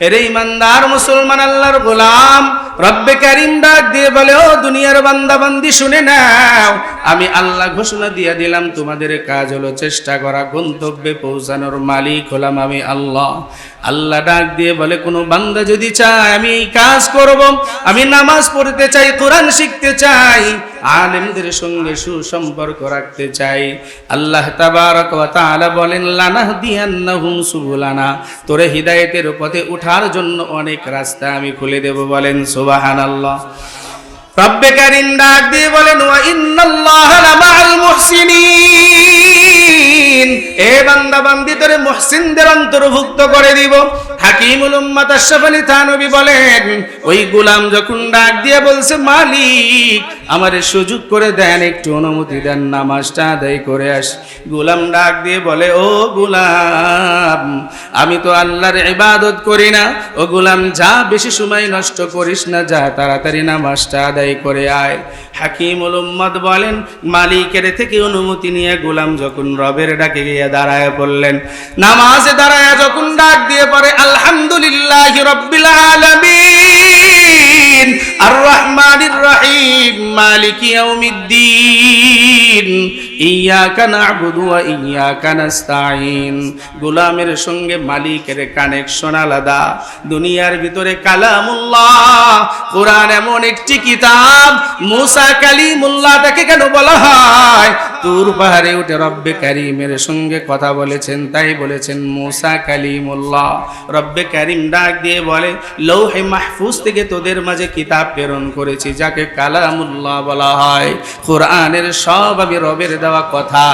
এর ইমানদার মুসলমান আল্লাহর গোলাম, রব্বে কারিম ডাক দিয়ে বলে, ও দুনিয়ার বান্দাবান্দি, শুনে নাও আমি আল্লাহ ঘোষণা দিয়ে দিলাম, তোমাদের কাজ হলো চেষ্টা করা, গন্তব্যে পৌঁছানোর মালিক হলাম আমি আল্লাহ। আল্লাহ ডাক দিয়ে বলে, কোনো বান্দা যদি চায় আমি কাজ করব, আমি নামাজ পড়তে চাই, কোরআন শিখতে চাই, আলেমদের সঙ্গে সুসম্পর্ক রাখতে চাই। আল্লাহ তাবারক ওয়া তাআলা বলেন, লানাহদিয়ান্নাহুম সুবুলানা। তোরে হিদায়েতের পথে ওঠার জন্য অনেক রাস্তা আমি খুলে দেব বলেন, সুবহানাল্লাহ। রব্বে কারিম ডাক দিয়ে বলেন ওয়া ইন্নাল্লাহা লামাআল মুহসিনিন। এ অন্তর্ভুক্ত করে দিব। বলেন, ওই যখন ডাক দিয়ে বলছে, মালিক, আমারে সুযোগ করে দেন, একটু অনুমতি দেন, নামাজটা আদায় করে আস গোলাম ডাক দিয়ে বলে, ও গোলাম, আমি তো আল্লাহর ইবাদত করি না। ও গোলাম, যা বেশি সময় নষ্ট করিস না, যা তাড়াতাড়ি নামাজটা আদায় করে আয়। হাকিমুল উম্মদ বলেন, মালিকের থেকে অনুমতি নিয়ে গোলাম যখন রবের ডাকে গিয়ে দাঁড়ায় বললেন, নামাজে দাঁড়ায় যখন ডাক দিয়ে পরে আলহামদুলিল্লাহ রব্বিল আলামিন আর রহমানির রহিম, মালিক ইয়াউমিদ্দিন। ইয়াকা গোলামের সঙ্গে মালিকের কানেকশন আলাদা। দুনিয়ার ভিতরে কালামুল্লাহ, কোরআন এমন একটি কিতাব, মুসা কালিমুল্লাহ তাকে কেন বলা হয়? তুর পাহাড়ে উঠে রব্বে কারিমের সঙ্গে কথা বলেছেন, তাই বলেছেন মুসা কালিমুল্লাহ। রব্বে কারিম ডাক দিয়ে বলে, লৌহে মাহফুজ থেকে তোদের মাঝে কিতাব প্রেরণ করেছি, যাকে কালামুল্লাহ বলা হয়। কোরআনের সব আমি রবের দেওয়া কথা।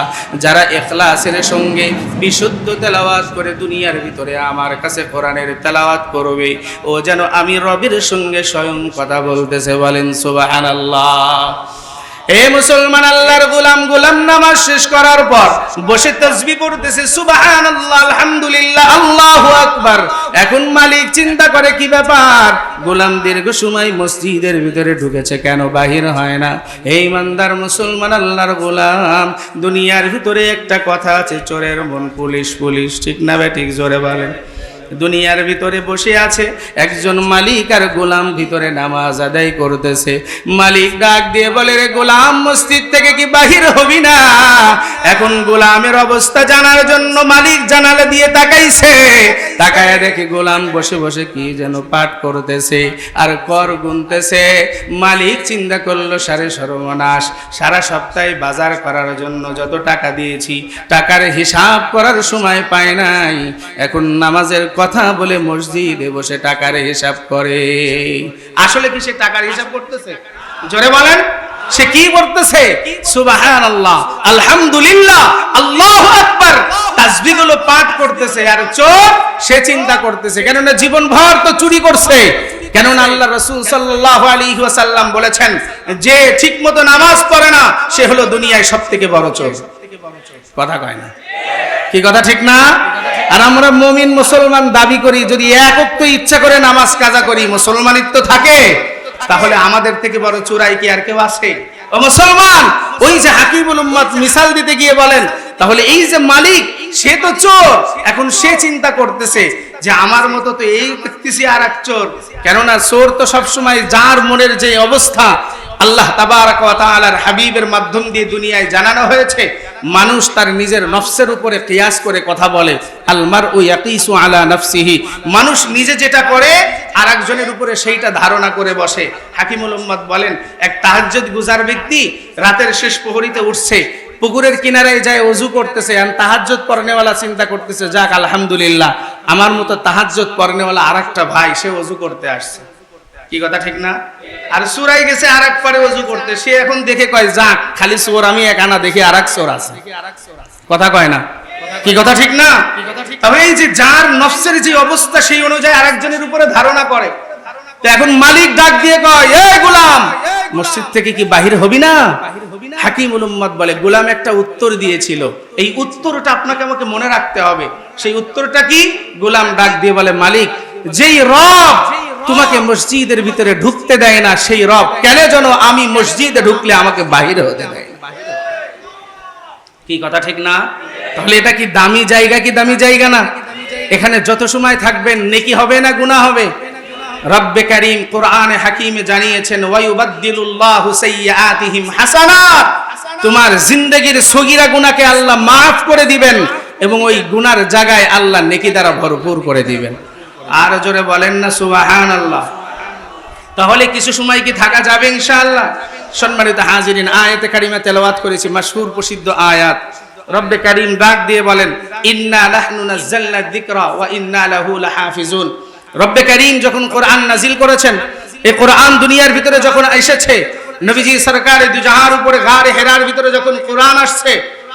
যারা এখলাসের সঙ্গে বিশুদ্ধ তেলাওয়াত করে দুনিয়ার ভিতরে আমার কাছে কোরআনের তেলাওয়াত করবে, ও যেন আমি রবের সঙ্গে স্বয়ং কথা বলতেছে বলেন, সুবহানাল্লাহ। এ মুসলমান আল্লাহর গোলাম গোলাম নামাজ শেষ করার পর বসে তসবি পড়তেছে, সুবহানাল্লাহ, আলহামদুলিল্লাহ, আল্লাহু আকবার। এখন মালিক চিন্তা করে কি ব্যাপার? গোলাম দীর্ঘ সময় মসজিদের ভিতরে ঢুকেছে কেন? বাহির হয় না। এই ইমানদার মুসলমান আল্লাহর গোলাম, দুনিয়ার ভিতরে একটা কথা আছে, চোরের মন পুলিশ পুলিশ, ঠিক না ঠিক জোরে বলেন। দুনিয়ার ভিতরে বসে আছে, একজন মালিক আর গোলাম ভিতরে নামাজ আদায় করতেছে। মালিক ডাক দিয়ে বলে, রে গোলাম, মসজিদ থেকে কি বাহির হবি না? এখন গোলামের অবস্থা জানার জন্য মালিক জানালে দিয়ে তাকাইছে। তাকায় দেখে গোলাম বসে বসে কি যেন পাঠ করতেছে আর কর গুনতেছে। মালিক চিন্তা করল, সারে সর্বনাশ, সারা সপ্তাহে বাজার করার জন্য যত টাকা দিয়েছি, টাকার হিসাব করার সময় পায় নাই। এখন নামাজের কথা বলে মসজিদে বসে টাকার হিসাব করে। আসলে কি সে টাকার হিসাব করতেছে? জোরে বলেন, সে কি করতেছে? সুবাহান আল্লাহ আলহামদুলিল্লাহ, আল্লাহ আকবার পাঠ করতেছে। আর চোর সে চিন্তা করতেছে, কেননা তো চুরি করছে। কেননা আল্লাহ রসুল সাল্লাহ আলী বলেছেন, যে ঠিক মতো নামাজ পড়ে না, সে হলো দুনিয়ায় সব থেকে বড় চোর। কথা কয় না? কি কথা ঠিক না? আর আমরা মমিন মুসলমান দাবি করি, যদি একক তো ইচ্ছা করে নামাজ কাজা করি, মুসলমানিত্ব থাকে, তাহলে আমাদের থেকে বড় চোরাই কি আর কেউ আছে? ও মুসলমান, ওই যে হাকিমুল উম্মত মিসাল দিতে গিয়ে বলেন, তাহলে এই যে মালিক, সে তো চোর, এখন সে চিন্তা করতেছে যে আমার মতো তো এই দেখতেছি আর এক চোর। কেননা চোর তো সবসময় যার মনের যে অবস্থা আল্লাহ তাবারক ওয়া তাআলার হাবিবের মাধ্যম দিয়ে দুনিয়ায় জানানো হয়েছে, মানুষ তার নিজের নফসের উপরে কিয়াস করে কথা বলে আলমার ও ইয়াকিসু আলা নফসিহি, মানুষ নিজে যেটা করে আর একজনের উপরে সেইটা ধারণা করে বসে। হাকিমুল উম্মদ বলেন, এক তাহাজ্জুদ গুজার ব্যক্তি রাতের শেষ প্রহরীতে উঠছে, পুকুরের কিনারায় যায় অজু করতেছে আর তাহাজ্জুদ পড়নেওয়ালা চিন্তা করতেছে, যাক আলহামদুলিল্লাহ, আমার মতো তাহাজ্জুদ পড়নেওয়ালা আরেকটা ভাই, সে অজু করতে আসছে। কি কথা ঠিক না? আর সুরাই গেছে আর এক পারে অজু করতে। সে এখন দেখে কয়, যাক, খালি চোর আমি এক আনা দেখি আর এক চোর আছে। কথা কয় না? কি কথা ঠিক না? তবে এই যে যার নফসের যে অবস্থা, সেই অনুযায়ী আরেকজনের উপরে ধারণা করে। এখন মালিক ডাক দিয়ে কয়, এ গোলাম, মসজিদ থেকে কি বাহির হবি না? হাকিমুল উম্মদ বলে, গোলাম একটা উত্তর দিয়েছিল। এই উত্তরটা আপনাকে আমাকে মনে রাখতে হবে। সেই উত্তরটা কি? গোলাম ডাক দিয়ে বলে, মালিক, যেই রব তোমাকে মসজিদের ভিতরে ঢুকতে দেয় না সেই রব। কেন যেন আমি মসজিদে ঢুকলে আমাকে বাহিরে হতে দেয়? কি কথা ঠিক না? তাহলে এটা কি দামি জায়গা কি দামি জায়গা না? এখানে যত সময় থাকবেন, নেকি হবে না গুনাহ হবে? রব্বে করিম কোরআন হাকিমে জানিয়েছেন, ওয়ায়ুবাদদিলুল্লাহু সাইয়্যাতিহিম হাসানাত। তোমার জিন্দেগির সগিরা গুনাহকে আল্লাহ মাফ করে দিবেন এবং ওই গুনার জায়গায় আল্লাহ নেকি দ্বারা ভরপুর করে দিবেন। আর জোরে বলেন না সুবাহান আল্লাহ তাহলে কিছু সময় কি থাকা যাবে ইনশাআল্লাহ? সম্মানিত হাজিরিন, আয়াতে কারিমা তেলাওয়াত করেছি, মাশহুর প্রসিদ্ধ আয়াত। রব্বে কারিম ডাক দিয়ে বলেন, ইন্না নাহনু নাযালনা যিকরা ওয়া ইন্না লাহু লাহাফিজুন। রব্বে কারিম যখন কোরআন নাজিল করেছেন, এই কোরআন দুনিয়ার ভিতরে যখন এসেছে, নবীজি সরকারে দুজাহার উপরে গাড়ে হেরার ভিতরে যখন কোরআন আসছে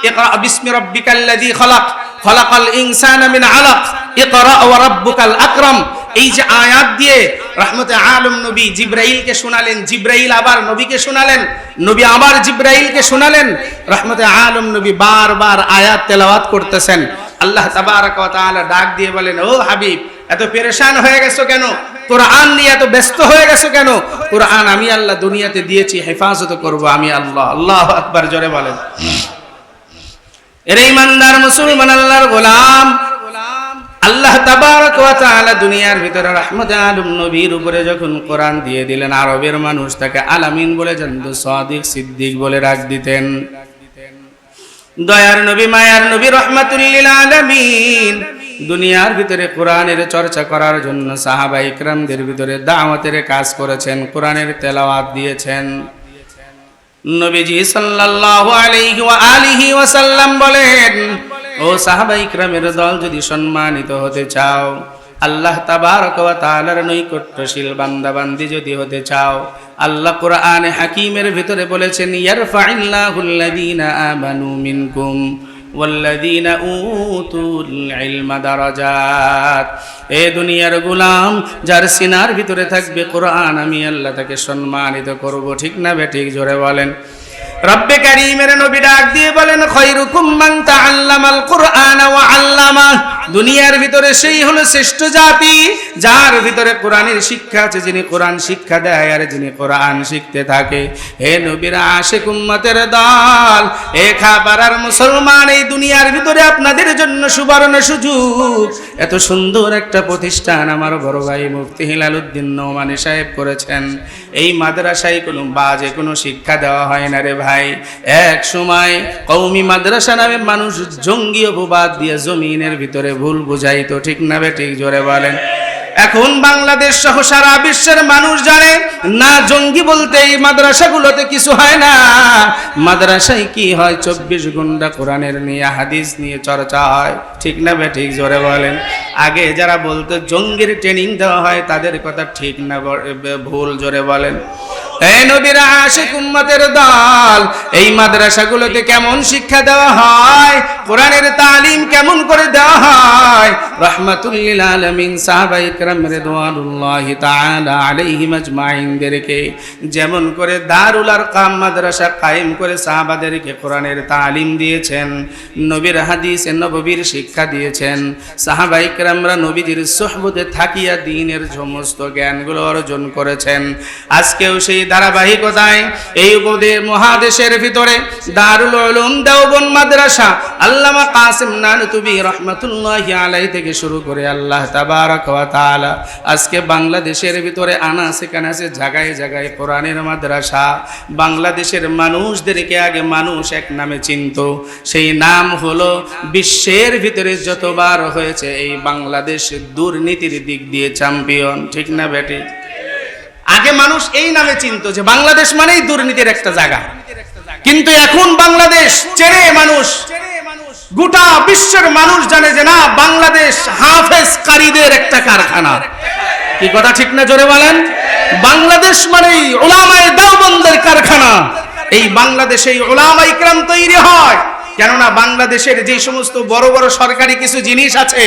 ইকরা বিসমি রাব্বিকাল্লাযী খলাক, খলাকাল ইনসানা মিন আলাক, ইকরা ওয়া রাব্বুকাল আকরাম। এই যে আয়াত দিয়ে রহমতে আলম নবী জিব্রাইলকে শোনালেন, জিব্রাইল আবার নবীকে শোনালেন, নবী আবার জিব্রাইলকে শোনালেন, রহমতে আলম নবী বারবার আয়াত তেলাওয়াত করতেছেন। আল্লাহ তাবারক ওয়া তাআলা ডাক দিয়ে বলেন, ও হাবিব, এত পেরেশান হয়ে গেছো কেন? কোরআন নিয়ে এত ব্যস্ত হয়ে গেছো কেন? কোরআন আমি আল্লাহ দুনিয়াতে দিয়েছি, হেফাজত করব আমি আল্লাহ। আল্লাহ আকবার, জোরে বলেন। এর ইমানদার মুসলমান আল্লাহর গোলাম। আল্লাহ তাবারক ওয়া তাআলা দুনিয়ার ভিতরে রাহমাত নবীর উপরে যখন কোরআন দিয়ে দিলেন, আরবের মানুষ তাকে আলামিন বলে জানতো, সাদিক, সিদ্দিক বলে রাখ দিতেন। দয়ার নবী, মায়ার নবী রহমাতুল্লিল আলামিন। দুনিয়ার ভিতরে কোরআনের চর্চা করার জন্য সাহাবা ইকরামদের ভিতরে দাওয়াতের কাজ করেছেন, কোরআনের তেলাওয়াত দিয়েছেন। নবীজি সাল্লাল্লাহু আলাইহি ওয়া আলিহি ওয়াসাল্লাম বলেন, ও সাহাবাই کرامের দল, যদি সম্মানিত হতে চাও, আল্লাহ তাবারক ওয়া তাআলার নৈকট্যশীল বান্দা বান্দি যদি হতে চাও, আল্লাহ কোরআনে হাকিমের ভিতরে বলেছেন, ইয়ারফাইল্লাহুল্লাযীনা আমানু মিনকুম। والذين اوتوا العلم درجات এ দুনিয়ার গোলাম যার সিনার ভিতরে থাকবে কোরআন আমি আল্লাহ তাকে সম্মানিত করব ঠিক না বে ঠিক জোরে বলেন রব্বে কারীমের নবী ডাক দিয়ে বলেন, খৈরুকুম মান তাআল্লামাল কুরআন ওয়া আল্লামা। দুনিয়ার ভিতরে সেই হলো শ্রেষ্ঠ জাতি, যার ভিতরে কোরআনের শিক্ষা আছে, যিনি কোরআন শিক্ষা দেয় আর যিনি কোরআন শিখতে থাকে। হে নবীরা আশেক উম্মতের দল, এ খাবারার মুসলমান এই দুনিয়ার ভিতরে আপনাদের জন্য সুবর্ণ সুযোগ। এত সুন্দর একটা প্রতিষ্ঠান আমার বড় ভাই মুফতি হিলাল উদ্দিন নোমানি সাহেব করেছেন। এই মাদ্রাসায় কোনো বাজে কোনো শিক্ষা দেওয়া হয় না রে ভাই। এক সময় কৌমি মাদ্রাসা নামে মানুষ জঙ্গি অপবাদ দিয়ে জমিনের ভিতরে ভুল বুঝাইতো। ঠিক না বে? ঠিক জোরে বলেন। এখন বাংলাদেশ সহ সারা বিশ্বের মানুষ জানে, না জঙ্গি বলতে এই মাদ্রাসাগুলোতে কিছু হয় না। মাদ্রাসায় কি হয়? চব্বিশ ঘণ্টা কোরআনের নিয়ে, হাদিস নিয়ে চর্চা হয়। ঠিক না বে, ঠিক জোরে বলেন? আগে যারা বলতো জঙ্গির ট্রেনিং দেওয়া হয়, তাদের কথা ঠিক না ভুল জোরে বলেন। এই নবীর আশিক উম্মতের দল, এই মাদ্রাসাগুলোতে কেমন শিক্ষা দেওয়া হয়? কোরআনের তালিম কেমন করে দেওয়া হয়? রহমাতুল্লিল আলামিন সাহাবা ইকরাম রিদওয়ানুল্লাহি তাআলা আলাইহিম যেমন করে দারুল আরকাম মাদ্রাসা কায়েম করে সাহাবাদেরকে কোরআনের তালিম দিয়েছেন, নবীর হাদিস নববীর শিক্ষা দিয়েছেন সাহাবা ইকরামরা নবীজির সোহবতে থাকিয়া দিনের সমস্ত জ্ঞানগুলো অর্জন করেছেন। আজকেও সেই ধারাবাহিকতায় এই উপদে মহাদেশের ভিতরে দারুল উলুম দেওবন মাদ্রাসা আল্লামা কাসিম নানতুবি রহমাতুল্লাহি আলাই থেকে শুরু করে আল্লাহ তাবারক ওয়া তাআলা আজকে বাংলাদেশের ভিতরে আনা আনাসে কানাসে জায়গায় জায়গায় কোরআনের মাদ্রাসা। বাংলাদেশের মানুষদেরকে আগে মানুষ এক নামে চিনত। সেই নাম হলো বিশ্বের ভিতরে যতবার হয়েছে এই বাংলাদেশ দুর্নীতির দিক দিয়ে চ্যাম্পিয়ন। ঠিক না বেটি? আগে মানুষ এই নামে চিনত যে বাংলাদেশ মানেই দুর্নীতির একটা জায়গা। কিন্তু এখন বাংলাদেশ চেনে মানুষ গোটা বিশ্বের মানুষ জানে যে না, বাংলাদেশ হাফেজ কারীদের একটা কারখানা। কি কথা ঠিক না জোরে বলেন? বাংলাদেশ মানে ওলামায়ে দেওবন্দের কারখানা। এই বাংলাদেশে ওলামা ইকরাম তৈরি হয়। কেননা বাংলাদেশের যে সমস্ত বড় বড় সরকারি কিছু জিনিস আছে,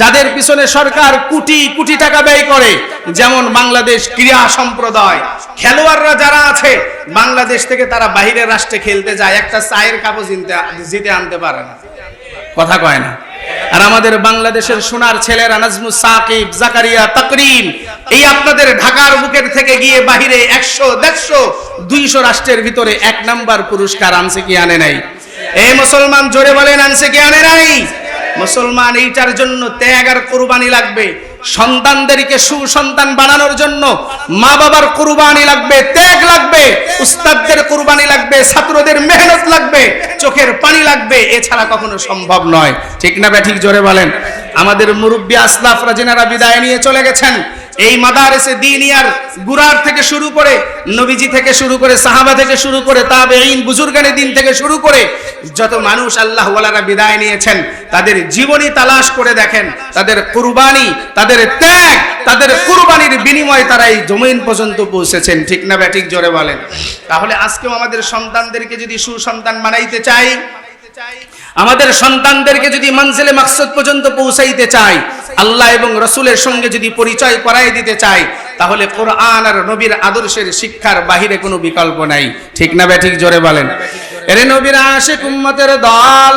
যাদের পিছনে সরকার কোটি কোটি টাকা ব্যয় করে, যেমন বাংলাদেশ ক্রীড়া সম্প্রদায়, খেলোয়াড়রা যারা আছে, বাংলাদেশ থেকে তারা বাহিরের রাষ্ট্রে খেলতে যায়, একটা চায়ের কাপড় জিতে আনতে পারে না। কথা কয় না। আর আমাদের বাংলাদেশের সোনার ছেলেরা নাজমু সাকিব, জাকারিয়া, তাকরিম, এই আপনাদের ঢাকার বুকের থেকে গিয়ে বাহিরে একশো, দেড়শো, দুইশো রাষ্ট্রের ভিতরে এক নাম্বার পুরস্কার আনছে কি আনে নাই? এই মুসলমান জোরে বলেন, আনছে কি আনে নাই? মুসলমান এইটার জন্য ত্যাগ আর কোরবানি লাগবে। সন্তানদেরকে সুসন্তান বানানোর জন্য মা বাবার কুরবানি লাগবে, ত্যাগ লাগবে, উস্তাদদের কুরবানি লাগবে, ছাত্রদের মেহনত লাগবে, চোখের পানি লাগবে, এছাড়া কখনো সম্ভব নয়। ঠিক না ব্যাঠিক জোরে বলেন। আমাদের মুরব্বী আসলাফরা, যেনারা বিদায় নিয়ে চলে গেছেন এই মাদারেসে দিনিয়ার গুরার থেকে শুরু করে, নবীজি থেকে শুরু করে, সাহাবা থেকে শুরু করে, তাবেঈন বুজুর্গানের দিন থেকে শুরু করে, যত মানুষ আল্লাহ ওয়ালারা বিদায় নিয়েছেন, তাদের জীবনী তালাশ করে দেখেন, তাদের কুরবানি, তাদের ত্যাগ, তাদের কুরবানির বিনিময়ে তারা এই জমিন পর্যন্ত পৌঁছেছেন। ঠিক না ব্যাঠিক জোরে বলেন? তাহলে আজকেও আমাদের সন্তানদেরকে যদি সুসন্তান বানাইতে চাই, আমাদের সন্তানদেরকে যদি মঞ্জিলে মাকসুদ পর্যন্ত পৌঁছাইতে চাই আল্লাহ এবং রসুলের সঙ্গে যদি পরিচয় করাই দিতে চাই তাহলে কোরআন আর নবীর আদর্শের শিক্ষার বাহিরে কোনো বিকল্প নাই। ঠিক না ব্যাঠিক জোরে বলেন? এরে নবীর আশেক উম্মতের দল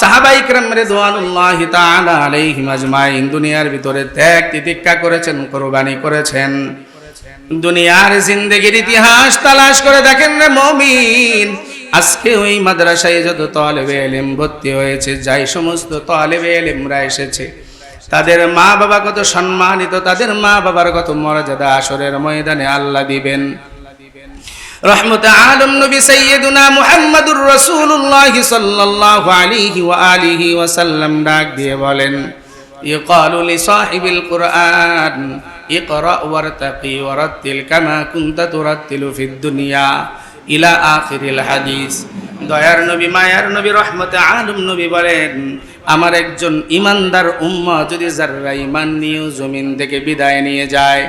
সাহাবাইকরাম রেদওয়ানুল্লাহ তাআলা আলাইহিম আজমাইন, দুনিয়ার ভিতরে ত্যাগ তিতিক্ষা করেছেন, কোরবানি করেছেন। দুনিয়ার জিন্দগির ইতিহাস তালাশ করে দেখেন রে মমিন। আজকে ওই মাদ্রাসায় যত তলেবে এলেম ভর্তি হয়েছে, যাই সমস্ত তলেবে এলেমরা এসেছে। তাদের মা বাবা কত সম্মানিত, তাদের মা বাবার কত মর্যাদা আসরের ময়দানে আল্লাহ দিবেন। রহমত আলম নবী সৈয়দুনা মুহাম্মাদুর রসুল্লাহ সাল্লাল্লাহু আলাইহি ওয়া আলিহি ওয়া সাল্লাম ডাক দিয়ে বলেন, ইকালু লি সাহিবিল কুরআন, ইকরা ওয়ারতাকি ওয়ারাত্তিল কামা কুনতা তুরাত্তিলু ফিদ দুনিয়া, ইলা আখিরিল হাদিস। দয়ার নবী, মায়ার নবী, রহমত আলম নবী বলেন আমার একজন ইমানদার উম্মা যদি যারা ইমান নিয়েও জমিন থেকে বিদায় নিয়ে যায়,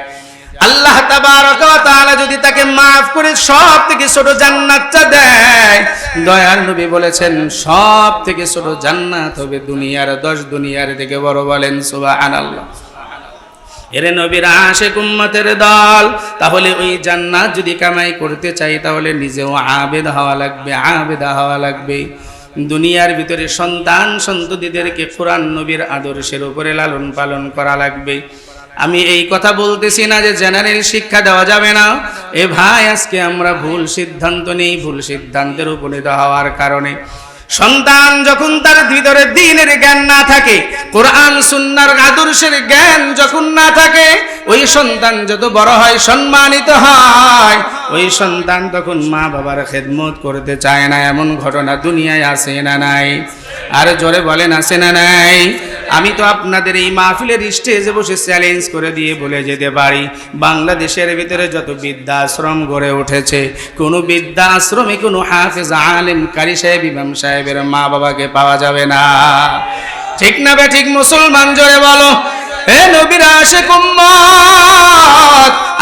আল্লাহ তাআলা যদি তাকে মাফ করে সব থেকে ছোট জান্নাতটা দেয়। দয়াল নবী বলেছেন, সব থেকে ছোট জান্নাত হবে দুনিয়ার দশ দুনিয়ার থেকে বড় বলেন, সুবহানাল্লাহ। এরে নবীর আশেক উম্মতের দল, তাহলে ওই জান্নাত যদি কামাই করতে চাই, তাহলে নিজেও আবেদ হওয়া লাগবে, আবেদা হওয়া লাগবে। দুনিয়ার ভিতরে সন্তান সন্ততিদেরকে কোরআন নবীর আদর্শের উপরে লালন পালন করা লাগবে। আমি এই কথা বলতেছি না যে জেনারেল শিক্ষা দেওয়া যাবে না। এ ভাই, আজকে আমরা ভুল সিদ্ধান্ত নেই, ভুল সিদ্ধান্তের উপনীত হওয়ার কারণে। সন্তান যখন তার ভিতরে দিনের জ্ঞান না থাকে, কোরআন, সুন্নার আদর্শের জ্ঞান যখন না থাকে ওই সন্তান যত বড় হয়, সম্মানিত হয়। ওই সন্তান তখন মা বাবার খেদমত করতে চায় না, এমন ঘটনা দুনিয়ায় আসে না নাই? আর জোরে বলেন আসে না নাই? আমি তো আপনাদের এই মাহফিলের স্টেজে বসে চ্যালেঞ্জ করে দিয়ে বলে যেতে পারি। বাংলাদেশের ভিতরে যত বৃদ্ধাশ্রম গড়ে উঠেছে, কোনো বৃদ্ধাশ্রমে কোনো হাফেজ আলেম কারি সাহেব, ইমাম সাহেবের মা বাবাকে পাওয়া যাবে না। ঠিক না বে, ঠিক মুসলমান, জোরে বলো। হে নবীর আশেক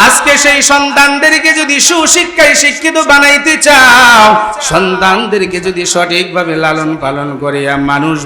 আজকে সেই সন্তানদেরকে যদি সুশিক্ষায় শিক্ষিত বানাইতে চাও, সন্তানদেরকে যদি সঠিকভাবে লালন পালন করিয়া মানুষ